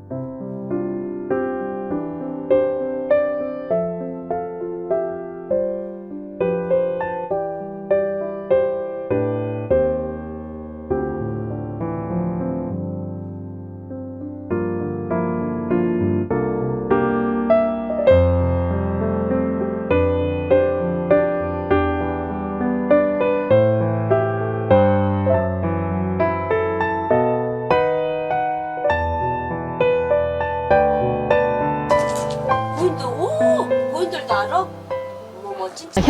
고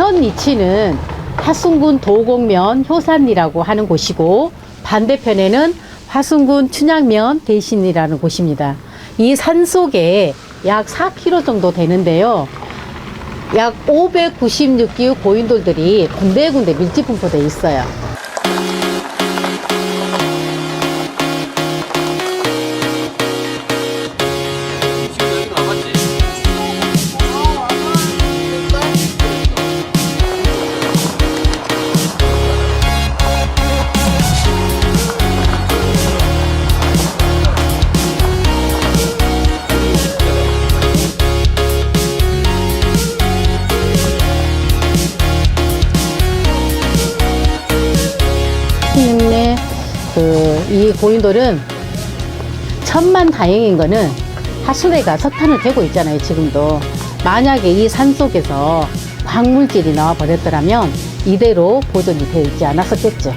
현 위치는 화순군 도곡면 효산리라고 하는 곳이고 반대편에는 화순군 춘향면 대신이라는 곳입니다. 이 산 속에 약 4km 정도 되는데요. 약 596기의 고인돌들이 군데군데 밀집 분포되어 있어요. 고인돌은 천만 다행인 거는 하수레가 석탄을 캐고 있잖아요 지금도 만약에 이 산 속에서 광물질이 나와 버렸더라면 이대로 보존이 되어 있지 않았었겠죠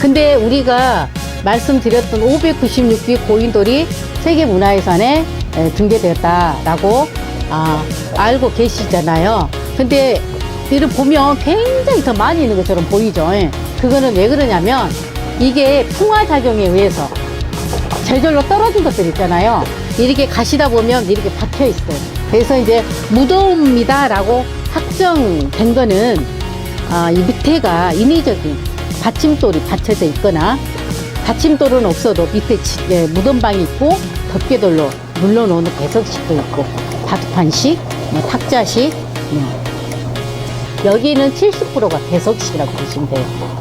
근데 우리가 말씀드렸던 596기 고인돌이 세계문화유산에 에, 등재되었다라고 아, 알고 계시잖아요 근데 이를 보면 굉장히 더 많이 있는 것처럼 보이죠. 예. 그거는 왜 그러냐면 이게 풍화작용에 의해서 저절로 떨어진 것들 있잖아요. 이렇게 가시다 보면 이렇게 박혀 있어요. 그래서 이제 무덤이다라고 확정된 거는 아, 이 밑에가 인위적인 받침돌이 받쳐져 있거나 받침돌은 없어도 밑에 지- 예, 무덤방이 있고 덮개돌로 눌러놓는 배석식도 있고 바둑판식, 뭐 탁자식, 뭐 여기는 70%가 배석식이라고 보시면 돼요.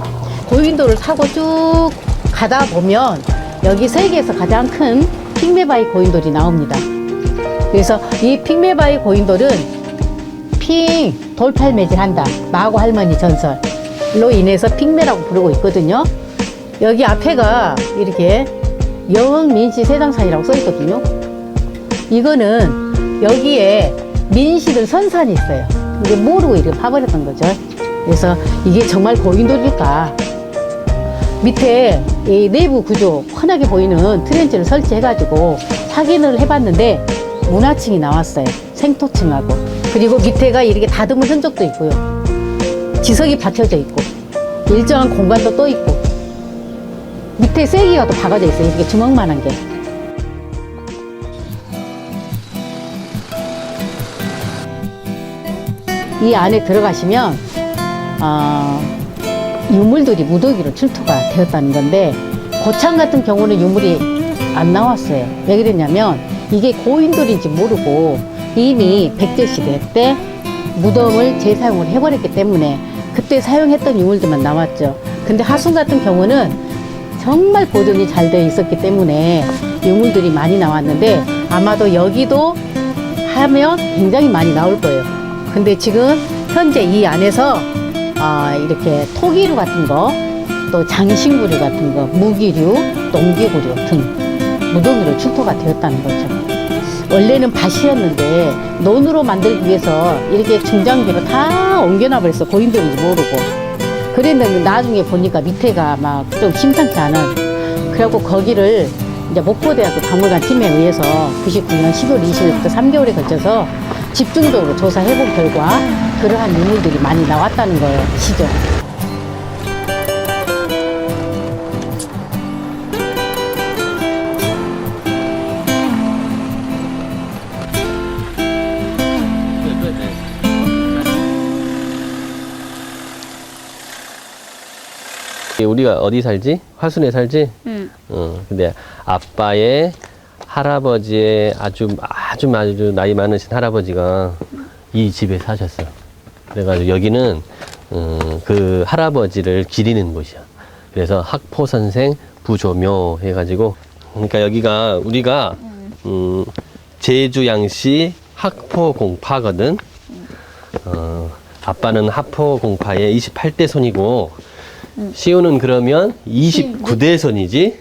고인도를 타고 쭉 가다 보면 여기 세계에서 가장 큰 핑메바이 고인돌이 나옵니다. 그래서 이 핑메바이 고인돌은 핑 돌팔매질한다 마고 할머니 전설로 인해서 핑메라고 부르고 있거든요. 여기 앞에가 이렇게 영민시 세당산이라고 써 있거든요. 이거는 여기에 민씨들 선산이 있어요. 이게 모르고 이렇게 파버렸던 거죠. 그래서 이게 정말 고인돌일까? 밑에 이 내부 구조 환하게 보이는 트렌치를 설치해가지고 확인을 해봤는데 문화층이 나왔어요. 생토층하고. 그리고 밑에가 이렇게 다듬은 흔적도 있고요. 지석이 받쳐져 있고 일정한 공간도 또 있고 밑에 쐐기가 또 박아져 있어요. 이렇게 주먹만한 게. 이 안에 들어가시면 어, 유물들이 무더기로 출토가 되었다는 건데 고창 같은 경우는 유물이 안 나왔어요. 왜 그랬냐면 이게 고인돌인지 모르고 이미 백제 시대 때 무덤을 재사용을 해버렸기 때문에 그때 사용했던 유물들만 나왔죠. 근데 하순 같은 경우는 정말 보존이 잘 되어 있었기 때문에 유물들이 많이 나왔는데 아마도 여기도 하면 굉장히 많이 나올 거예요. 근데 지금 현재 이 안에서 아, 이렇게 토기류 같은 거, 또 장신구류 같은 거, 무기류, 농기구류 등 무더기로 출토가 되었다는 거죠. 원래는 밭이었는데 논으로 만들기 위해서 이렇게 중장비로 다 옮겨놔 버렸어. 고인돌인지 모르고. 그랬는데 나중에 보니까 밑에가 막 좀 심상치 않은. 그래갖고 거기를 이제 목포대학교 박물관 팀에 의해서 99년 10월 20일부터 3개월에 걸쳐서 집중적으로 조사해본 결과 그러한 유물들이 많이 나왔다는 거예요. 시죠. 우리가 어디 살지? 화순에 살지? 응. 어, 근데 아빠의 할아버지의 아주 아주 아주 나이 많으신 할아버지가 이 집에 사셨어. 그래가지고 여기는 음, 그 할아버지를 기리는 곳이야. 그래서 학포 선생 부조묘 해가지고 그러니까 여기가 우리가 음, 제주 양씨 학포 공파거든. 어, 아빠는 학포 공파의 28대 손이고, 시우는 그러면 29대 손이지.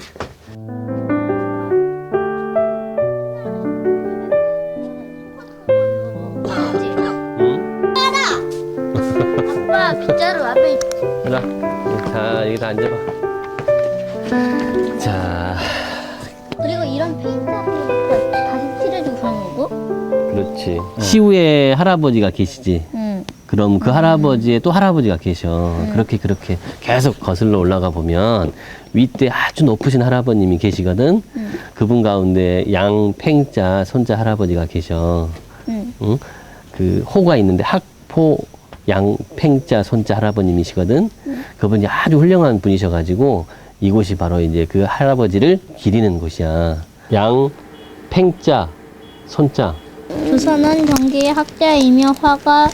그렇지. 시우의 할아버지가 계시지. 응 그럼 그 할아버지의 또 할아버지가 계셔. 그렇게 그렇게 계속 거슬러 올라가 보면 윗대 아주 높으신 할아버님이 계시거든. 그분 가운데 양팽자 손자 할아버지가 계셔. 응. 응? 그 호가 있는데 학포 양팽자 손자 할아버님이시거든. 그분이 아주 훌륭한 분이셔가지고 이곳이 바로 이제 그 할아버지를 기리는 곳이야. 양팽자 손자. 조선은 경기의 학자이며 화가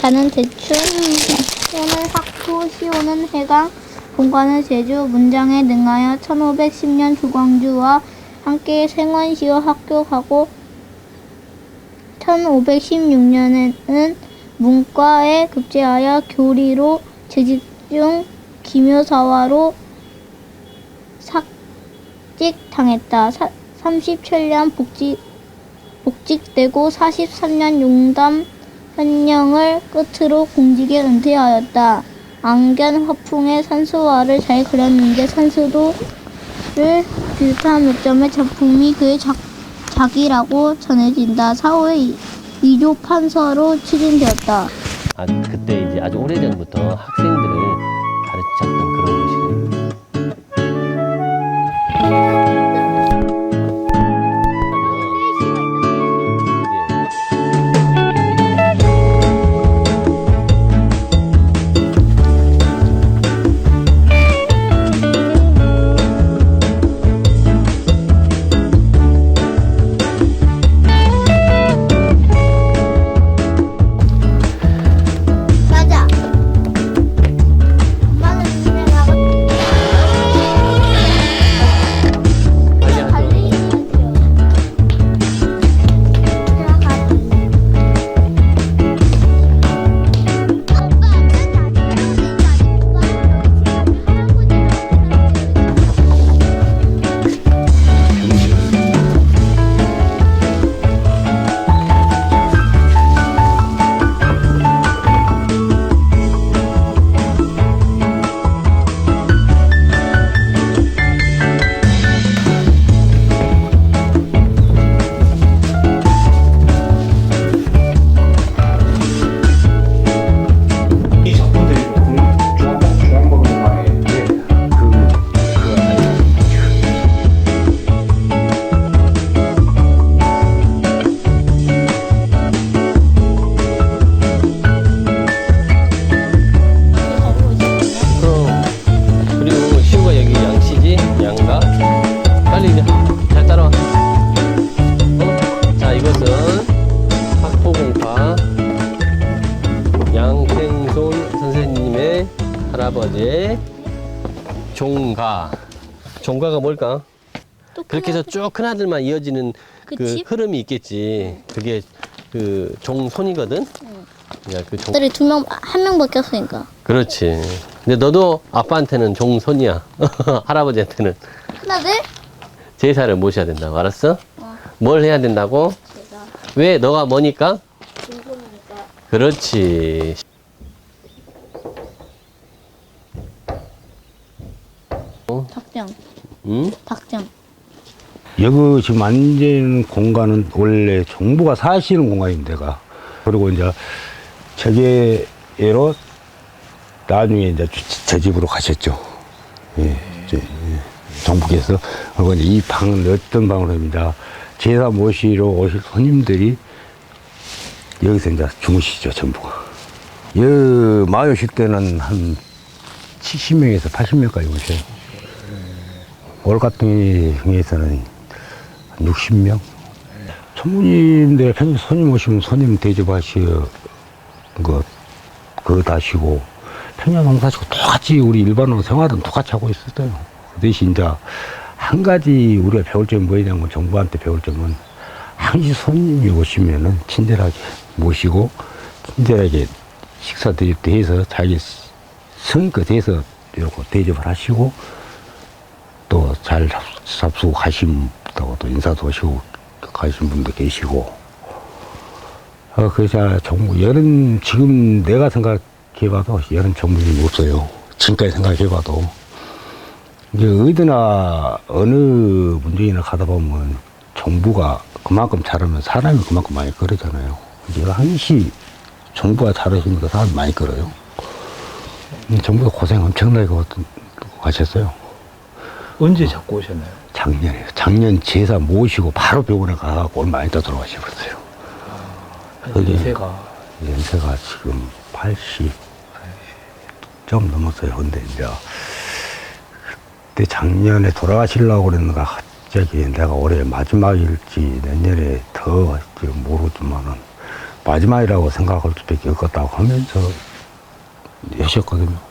자는 대춘 시오는 학토 시오는 해강 본관은 제주 문장에 능하여 1510년 조광주와 함께 생원시어 합격하고 1516년에는 문과에 급제하여 교리로 재직 중 기묘사화로 삭직당했다. 사, 37년 복직 복직되고 43년 용담 현령을 끝으로 공직에 은퇴하였다. 안견 화풍의 산수화를 잘 그렸는데 산수도를 비슷한 몇 점의 작품이 그의 작, 작이라고 전해진다. 사후에 이- 이조 판서로 추진되었다. 아, 그때 이제 아주 오래전부터 학생 종가 종가가 뭘까? 그렇게 해서 쭉 큰아들만 이어지는 그 그치? 흐름이 있겠지 그게 그 종손이거든 야, 그 종... 들이 두 명, 한 명 바뀌었으니까. 그렇지. 근데 너도 아빠한테는 종손이야. 할아버지한테는 하나들? 제사를 모셔야 된다고. 알았어? 뭘 해야 된다고? 왜? 너가 뭐니까? 그렇지. 닭장. 응? 닭장. 여기 지금 앉은 공간은 원래 정부가 사시는 공간입니다. 내가 그리고 이제 재계로 나중에 이제 주- 제 집으로 가셨죠. 예, 이제, 예. 정부께서 그리고 이제 이 방은 어떤 방으로 합니다. 제사 모시러 오실 손님들이 여기서 이제 주무시죠, 전부가. 마을 오실 때는 한 70명에서 80명까지 오셔요. 경우에서는 한 60명? 천부님들 평소 손님 오시면 손님 대접하시고, 그, 그릇 하시고, 평양 농사시고 똑같이 우리 일반으로 생활은 똑같이 하고 있었어요. 그 대신 이제 한 가지 우리가 배울 점이 뭐냐면 정부한테 배울 점은 항시 손님이 오시면은 친절하게 모시고 친절하게 식사 대접해서 자기 성의껏 대해서 이렇게 대접을 하시고 또잘 잡수고 가신다고 또 인사도 하시고 가신 분도 계시고 어, 그래서 정부 이런 지금 내가 생각해봐도 이런 정부는 없어요. 지금까지 생각해봐도 이제 어디나 어느 문제나 가다 보면 정부가 그만큼 잘하면 사람이 그만큼 많이 끌어잖아요. 이제 항시 정부가 잘하시니까 사람이 많이 끌어요. 음, 정부가 고생 엄청나게 하고 가셨어요. 언제 잡고 오셨나요? 작년에 작년 제사 모시고 바로 병원에 가고 얼마 안 있다 돌아가셔버렸어요. 그게- 연세가 연세가 지금 80 좀 넘었어요. 근데 이제 그때 작년에 돌아가시려고 그랬는가 갑자기 내가 올해 마지막일지 내년에 더 할지 모르지만은 마지막이라고 생각할 수밖에 없겠다고 하면서 하셨거든요.